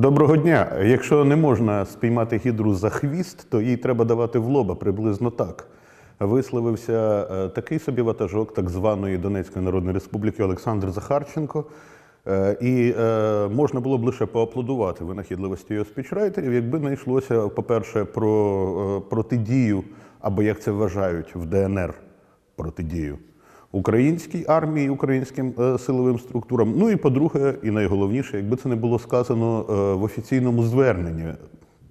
Доброго дня. Якщо не можна спіймати гідру за хвіст, то їй треба давати в лоба приблизно так. Висловився е, такий собі ватажок так званої Донецької Народної Республіки Олександр Захарченко. Е, І е, можна було б лише поаплодувати винахідливості його спічрайтерів, якби не йшлося, по-перше, про протидію, або як це вважають в ДНР протидію українській армії, українським е, силовим структурам. Ну і по-друге, і найголовніше, якби це не було сказано е, в офіційному зверненні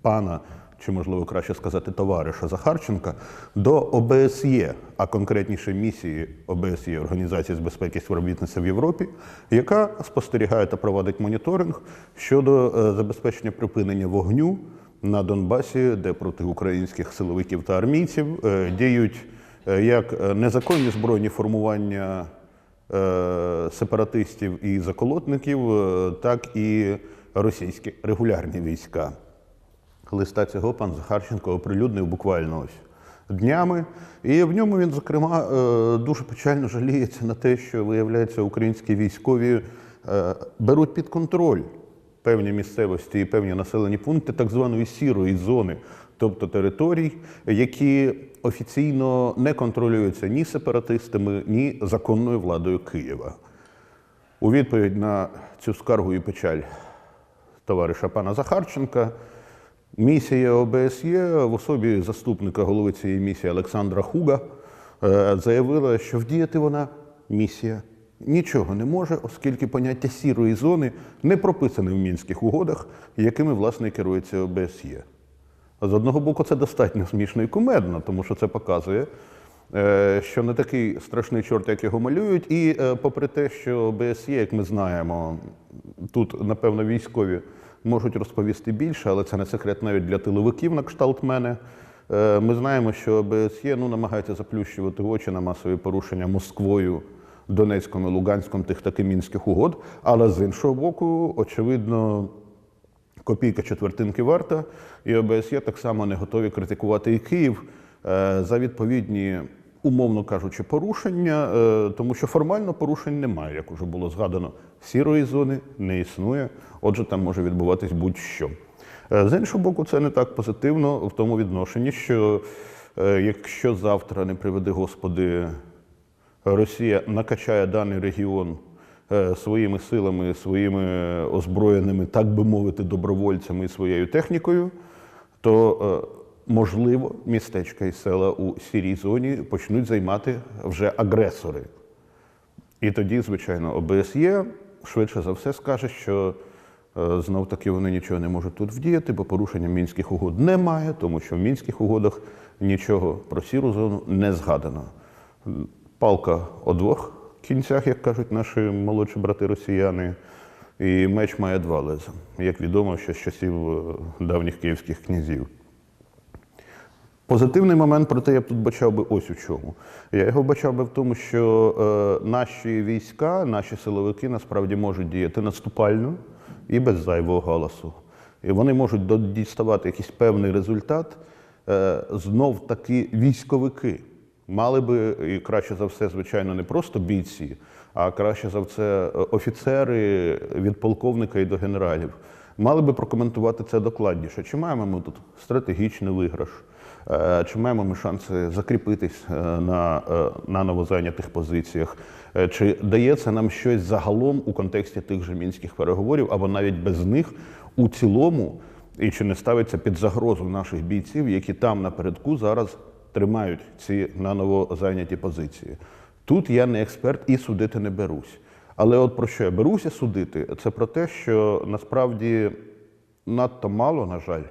пана, чи можливо краще сказати, товариша Захарченка до ОБСЄ, а конкретніше місії ОБСЄ Організації з безпеки і в Європі, яка спостерігає та проводить моніторинг щодо е, забезпечення припинення вогню на Донбасі, де проти українських силовиків та армійців діють як е, незаконні збройні формування е, сепаратистів і заколотників, е, так і російські регулярні війська. Листа цього пан Захарченко оприлюднив буквально ось днями. І в ньому він, зокрема, е, дуже печально жаліється на те, що, виявляється, українські військові е, беруть під контроль певні місцевості і певні населені пункти так званої сірої зони, тобто територій, які офіційно не контролюються ні сепаратистами, ні законною владою Києва. У відповідь на цю скаргу і печаль товариша пана Захарченка, місія ОБСЄ в особі заступника голови цієї місії Олександра Хуга е, заявила, що вдіяти вона місія нічого не може, оскільки поняття сірої зони не прописане в мінських угодах, якими власне керується ОБСЄ. З одного боку, це достатньо смішно і кумедно, тому що це показує, е, що не такий страшний чорт, як його малюють. І е, попри те, що ОБСЄ, як ми знаємо, тут, напевно, військові можуть розповісти більше, але це не секрет навіть для тиловиків на кшталт мене. Е, Ми знаємо, що ОБСЄ ну, намагається заплющувати очі на масові порушення Москвою, Донецьком і Луганськом тих таки мінських угод. Але з іншого боку, очевидно, копійка четвертинки варта, і ОБСЄ так само не готові критикувати і Київ е, за відповідні, умовно кажучи, порушення, е, тому що формально порушень немає, як уже було згадано. Сірої зони не існує, отже, там може відбуватись будь-що. Е, З іншого боку, це не так позитивно в тому відношенні, що якщо завтра, не приведи Господи, Росія накачає даний регіон своїми силами, своїми озброєними, так би мовити, добровольцями і своєю технікою, то е, можливо містечка і села у сірій зоні почнуть займати вже агресори. І тоді, звичайно, ОБСЄ швидше за все скаже, що е, знов таки вони нічого не можуть тут вдіяти, бо порушення мінських угод немає, тому що в мінських угодах нічого про сіру зону не згадано. Палка о двох кінцях, як кажуть наші молодші брати росіяни, і меч має два леза, як відомо, ще з часів е, давніх київських князів. Позитивний момент, проте я б тут бачав би ось у чому. Я його бачав би в тому, що е, наші війська, наші силовики насправді можуть діяти наступально і без зайвого галасу. І вони можуть діставати якийсь певний результат. Е, знов таки військовики мали би, і краще за все, звичайно, не просто бійці, а краще за все е, офіцери від полковника і до генералів. Мали би прокоментувати це докладніше. Чи маємо ми тут стратегічний виграш? Е, Чи маємо ми шанси закріпитись е, на, на новозайнятих позиціях? Чи дається нам щось загалом у контексті тих же мінських переговорів, або навіть без них у цілому, і чи не ставиться під загрозу наших бійців, які там напередку зараз тримають ці наново зайняті позиції? Тут я не експерт і судити не берусь. Але от про що я беруся судити, це про те, що насправді надто мало, на жаль,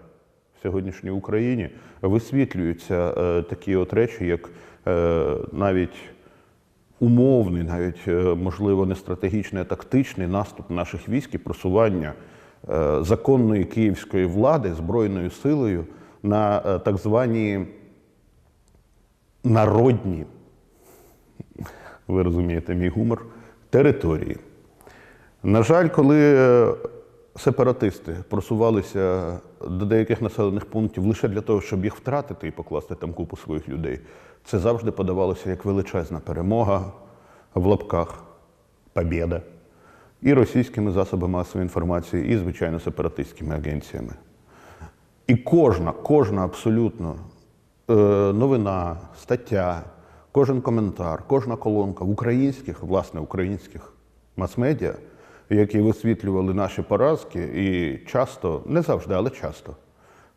в сьогоднішній Україні висвітлюються е, такі от речі, як е, навіть умовний, навіть е, можливо не стратегічний, а тактичний наступ наших військ і просування е, законної київської влади збройною силою на е, так звані народні, ви розумієте, мій гумор, території. На жаль, коли е, сепаратисти просувалися до деяких населених пунктів лише для того, щоб їх втратити і покласти там купу своїх людей, це завжди подавалося як величезна перемога в лапках побєда. і російськими засобами масової інформації, і, звичайно, сепаратистськими агенціями. І кожна, кожна абсолютно новина, стаття, кожен коментар, кожна колонка в українських, власне, українських мас-медіа, які висвітлювали наші поразки, і часто, не завжди, але часто,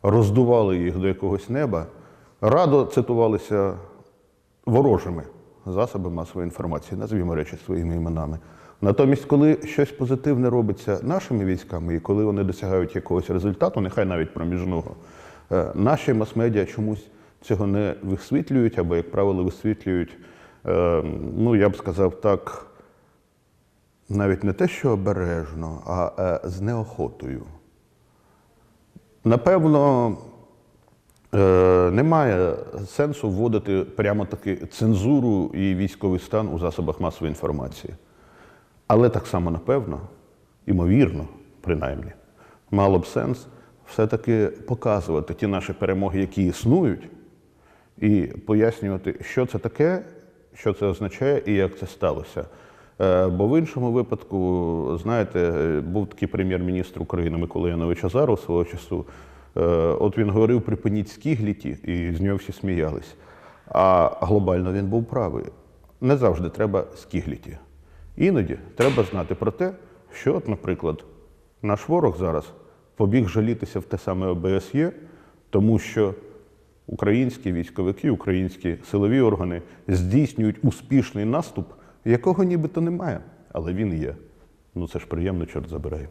роздували їх до якогось неба, радо цитувалися ворожими засобами масової інформації, назвімо речі своїми іменами. Натомість, коли щось позитивне робиться нашими військами, і коли вони досягають якогось результату, нехай навіть проміжного, е, наші мас-медіа чомусь цього не висвітлюють, або, як правило, висвітлюють, е, ну я б сказав так, навіть не те, що обережно, а е, з неохотою. Напевно, е, немає сенсу вводити прямо таки цензуру і військовий стан у засобах масової інформації. Але так само, напевно, імовірно, принаймні, мало б сенс все-таки показувати ті наші перемоги, які існують, і пояснювати, що це таке, що це означає і як це сталося. Е, Бо в іншому випадку, знаєте, е, був такий прем'єр-міністр України Микола Янович Азаров свого часу. Е, От він говорив припиніть скігліті, і з нього всі сміялись. А глобально він був правий. Не завжди треба скігліті. Іноді треба знати про те, що, от, наприклад, наш ворог зараз побіг жалітися в те саме ОБСЄ, тому що українські військовики, українські силові органи здійснюють успішний наступ, якого нібито немає, але він є. Ну це ж приємно, чорт забирає.